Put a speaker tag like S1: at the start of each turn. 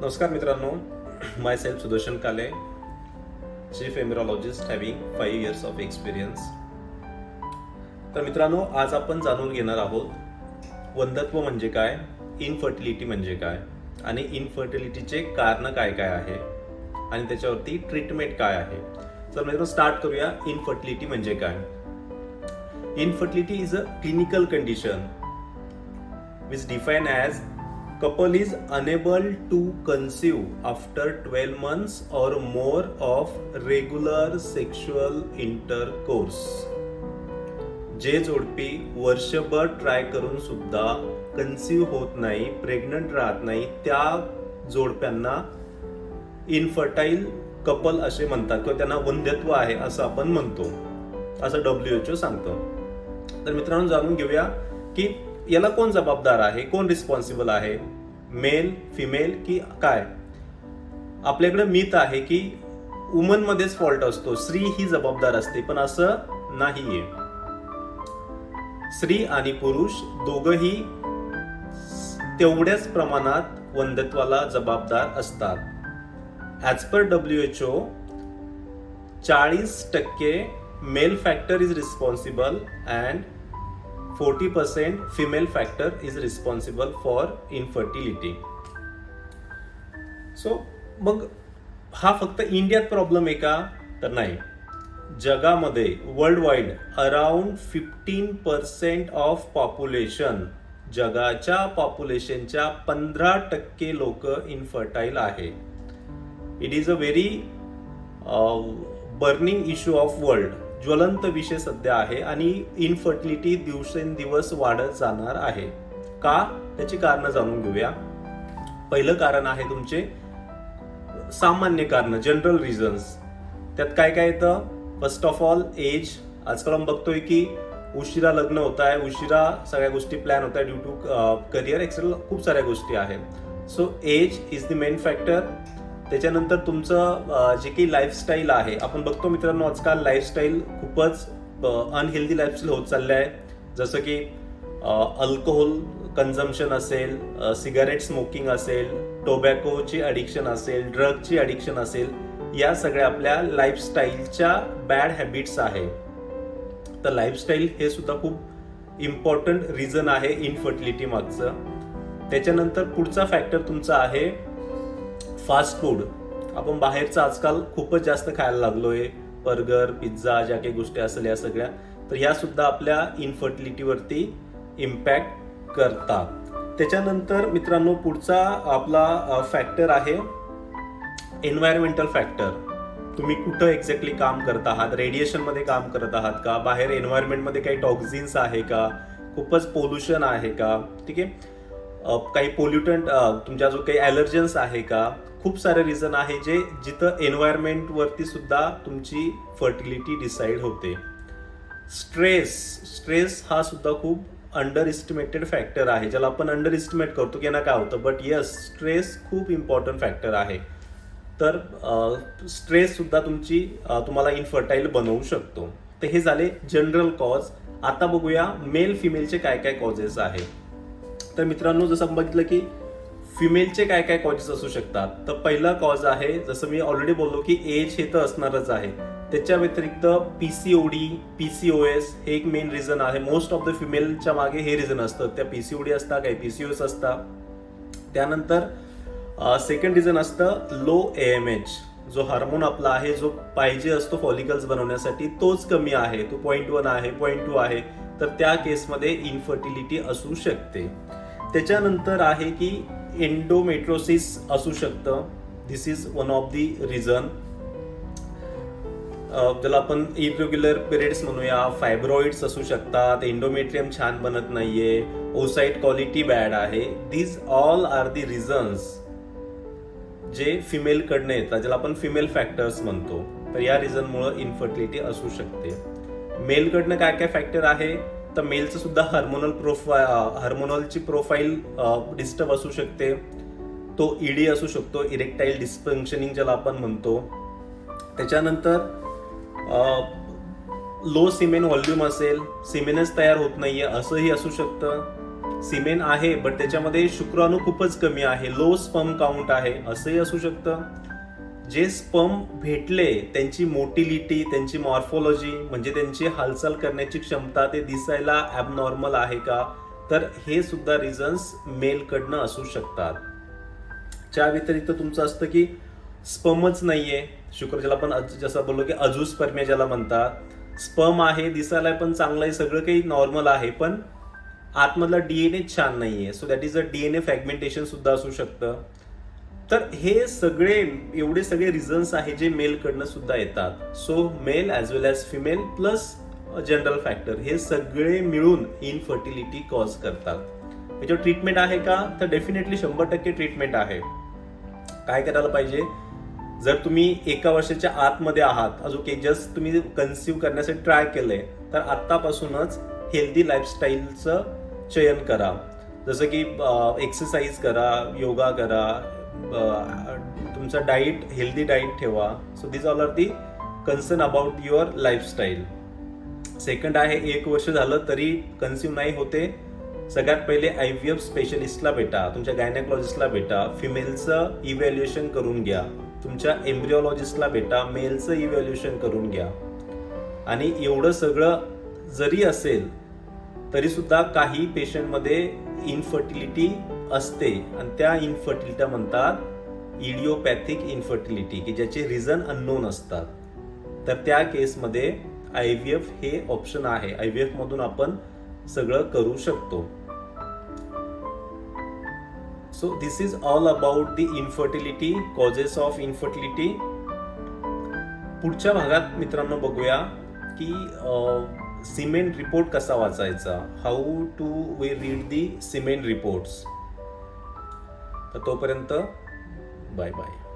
S1: नमस्कार मित्रांनो my self Sudarshan Kale chief embryologist having five years of experience तर मित्रांनो आज आपण जाणून घेणार आहोत वंदत्व म्हणजे काय इनफर्टिलिटी म्हणजे काय आणि इनफर्टिलिटीचे कारण काय काय आहे आणि त्याच्यावरती ट्रीटमेंट काय आहे. तर मित्रांनो स्टार्ट करूया इनफर्टिलिटी म्हणजे काय. Infertility is a clinical condition which define as couple is unable to conceive after 12 months or more of regular sexual intercourse जे जोडपी वर्षभर ट्राय करून सुद्धा कन्सिव्ह होत नाही प्रेग्नंट राहत नाही त्या जोडप्यांना इन्फर्टाईल कपल असे म्हणतात किंवा त्यांना वंध्यत्व आहे असं आपण म्हणतो. असं डब्ल्यू एच ओ सांगतो. तर मित्रांनो जाणून घेऊया की याला कोण जबाबदार आहे? कोण रिस्पॉन्सिबल आहे? मेल फिमेल की काय? आपल्याकडे मीत आहे की वुमनमध्येच फॉल्ट असतो. स्त्री ही जबाबदार असते पण असं नाहीये. स्त्री आणि पुरुष दोघही तेवढ्याच प्रमाणात वंदत्वाला जबाबदार असतात. As per W H O चाळीस टक्के male factor is responsible and forty percent female factor is responsible for infertility so मग हा फक्त इंडियात प्रॉब्लेम आहे का? तर नाही. जगामध्ये world wide around fifteen percent of population जगाच्या पॉप्युलेशनच्या पंधरा टक्के लोक इनफर्टाईल आहे. It is a very burning issue of world ज्वलंत विषय सध्या आहे आणि इनफर्टिलिटी दिवसेंदिवस वाढत जाणार आहे. का? त्याची कारणं जाणून घेऊया. पहिलं कारण आहे तुमचे सामान्य कारण जनरल रिझन्स त्यात काय काय येतं? फर्स्ट ऑफ ऑल एज आजकाल आपण बघतोय की उशिरा लग्न होत आहे उशिरा सगळ्या गोष्टी प्लॅन होत आहे ड्यू टू करिअर एक्सेट्रा खूप साऱ्या गोष्टी आहेत so age is the main factor त्याच्यानंतर तुमचं जे काही लाईफस्टाईल आहे आपण बघतो मित्रांनो आजकाल लाईफस्टाईल खूपच अनहेल्दी लाईफस्टाईल होत चाललं आहे जसं की अल्कोहोल कन्झम्पशन असेल सिगारेट स्मोकिंग असेल टोबॅकोची अडिक्शन असेल ड्रगची अडिक्शन असेल या सगळ्या आपल्या लाईफस्टाईलच्या बॅड हॅबिट्स आहे. तर लाईफस्टाईल हे सुद्धा खूप इम्पॉर्टंट रिझन आहे इनफर्टिलिटी मागचं. त्याच्यानंतर पुढचा फॅक्टर तुमचा आहे फास्ट फूड आपण बाहेरचं आजकाल खूपच जास्त खायला लागलोय. बर्गर पिझ्झा ज्या काही गोष्टी असेल या सगळ्या. तर ह्या सुद्धा आपल्या इन्फर्टिलिटीवरती इम्पॅक्ट करतात. त्याच्यानंतर मित्रांनो पुढचा आपला फॅक्टर आहे एन्व्हायरमेंटल फॅक्टर तुम्ही कुठं एक्झॅक्टली काम करत आहात? रेडिएशनमध्ये काम करत आहात का? बाहेर एन्व्हायरमेंटमध्ये काही टॉक्झिन्स आहे का? खूपच पोल्युशन आहे का? ठीक आहे? काही पोल्युटंट तुमच्या जो काही ॲलर्जन्स आहे का खूप सारे रिझन आहे जे जिथं एन्व्हायरमेंटवरती सुद्धा तुमची फर्टिलिटी डिसाईड होते. स्ट्रेस स्ट्रेस हा सुद्धा खूप अंडर इस्टिमेटेड फॅक्टर आहे. ज्याला आपण अंडर इस्टिमेट करतो की ना काय होतं. बट येस स्ट्रेस खूप इम्पॉर्टंट फॅक्टर आहे. तर स्ट्रेस सुद्धा तुमची तुम्हाला इनफर्टाईल बनवू शकतो. तर हे झाले जनरल कॉज आता बघूया मेल फिमेलचे काय काय कॉजेस आहे. तर मित्रांनो जसं बघितलं की फिमेलचे काय काय कॉजेस असू शकतात. तर पहिला कॉज आहे जसं मी ऑलरेडी बोललो की एज हे तर असणारच आहे. त्याच्या व्यतिरिक्त P C O D P C O S हे एक मेन रिझन आहे. मोस्ट ऑफ द फिमेलच्या मागे हे रिझन असतं. त्या पी सी ओ डी असतात काही पी सी ओ एस असतात त्यानंतर सेकंड रिझन असतं लो ए एम एच जो हार्मोन आपला आहे जो पाहिजे असतो फॉलिकल्स बनवण्यासाठी तोच कमी आहे. तो पॉईंट वन आहे पॉईंट टू आहे. तर त्या केसमध्ये इनफर्टिलिटी असू शकते. त्याच्यानंतर आहे की एन्डोमेट्रोसिस असू शकतं. This is one of the reason ज्याला आपण इरेग्युलर पिरियड्स म्हणूया फायब्रॉइड्स असू शकतात एंडोमेट्रियम छान बनत नाहीये ओसाईट क्वालिटी बॅड आहे. These all are the reasons जे फिमेलकडनं येतात ज्याला आपण फिमेल फॅक्टर्स म्हणतो. तर या रिझनमुळं इन्फर्टिलिटी असू शकते. मेलकडनं काय काय फॅक्टर आहे? तर मेलचं सुद्धा हार्मोनल प्रोफाय हार्मोनलची प्रोफाईल डिस्टर्ब असू शकते. तो ईडी असू शकतो इरेक्टाईल डिस्फंक्शनिंग ज्याला आपण म्हणतो. त्याच्यानंतर लो सिमेन व्हॉल्यूम असेल सिमेनच तयार होत नाहीये असंही असू शकतं. सिमेन आहे बट त्याच्यामध्ये शुक्राणू खूपच कमी आहे. लो स्पम काउंट आहे असंही असू शकतं. जे स्पम भेटले त्यांची मोटिलिटी त्यांची मॉर्फोलॉजी म्हणजे त्यांची हालचाल करण्याची क्षमता ते दिसायला ॲबनॉर्मल आहे का? तर हे सुद्धा रिझन्स मेलकडनं असू शकतात. त्या व्यतिरिक्त तुमचं असतं की स्पमच नाहीये. शुक्र ज्याला आपण जसं बोललो की अजूस्पर्मिया ज्याला म्हणतात. स्पम आहे दिसायला पण चांगलं आहे सगळं काही नॉर्मल आहे पण आतमधला डी एन ए छान नाही आहे so that is a a fragmentation सुद्धा असू शकतं. तर हे सगळे एवढे सगळे रिझन्स आहे जे मेलकडनं सुद्धा येतात. So male as well as female plus general factor हे सगळे मिळून इनफर्टिलिटी कॉज करतात. याच्यावर ट्रीटमेंट आहे का? तर डेफिनेटली शंभर टक्के ट्रीटमेंट आहे. काय करायला पाहिजे? जर तुम्ही एका वर्षाच्या आतमध्ये आहात अजून के जस्ट तुम्ही कन्सिव्ह करण्यासाठी ट्राय केलंय तर आत्तापासूनच हेल्दी लाईफस्टाईलचं चयन करा. जसं की एक्सरसाइज करा योगा करा तुमचा डाईट हेल्दी डाईट ठेवा. So this all are the concern about your lifestyle second आहे एक वर्ष झालं तरी कन्झ्युम नाही होते. सगळ्यात पहिले आय व्ही एफ स्पेशलिस्टला भेटा तुमच्या गायनेकॉलॉजिस्टला भेटा फिमेलचं इव्हॅल्युएशन करून घ्या. तुमच्या एम्ब्रिओलॉजिस्टला भेटा मेलचं इव्हॅल्युएशन करून घ्या. आणि एवढं सगळं जरी असेल तरीसुद्धा काही पेशंटमध्ये इनफर्टिलिटी असते. आणि त्या इन्फर्टिलिटी म्हणतात इडिओपॅथिक इन्फर्टिलिटी की ज्याचे रिझन अननोन असतात. तर त्या केसमध्ये आय व्ही एफ हे ऑप्शन आहे. आय व्ही एफमधून आपण सगळं करू शकतो. So this is all about the infertility causes of infertility पुढच्या भागात मित्रांनो बघूया की सिमेंट रिपोर्ट कसा वाचायचा? How to we read the semen reports तर तोपर्यंत बाय बाय.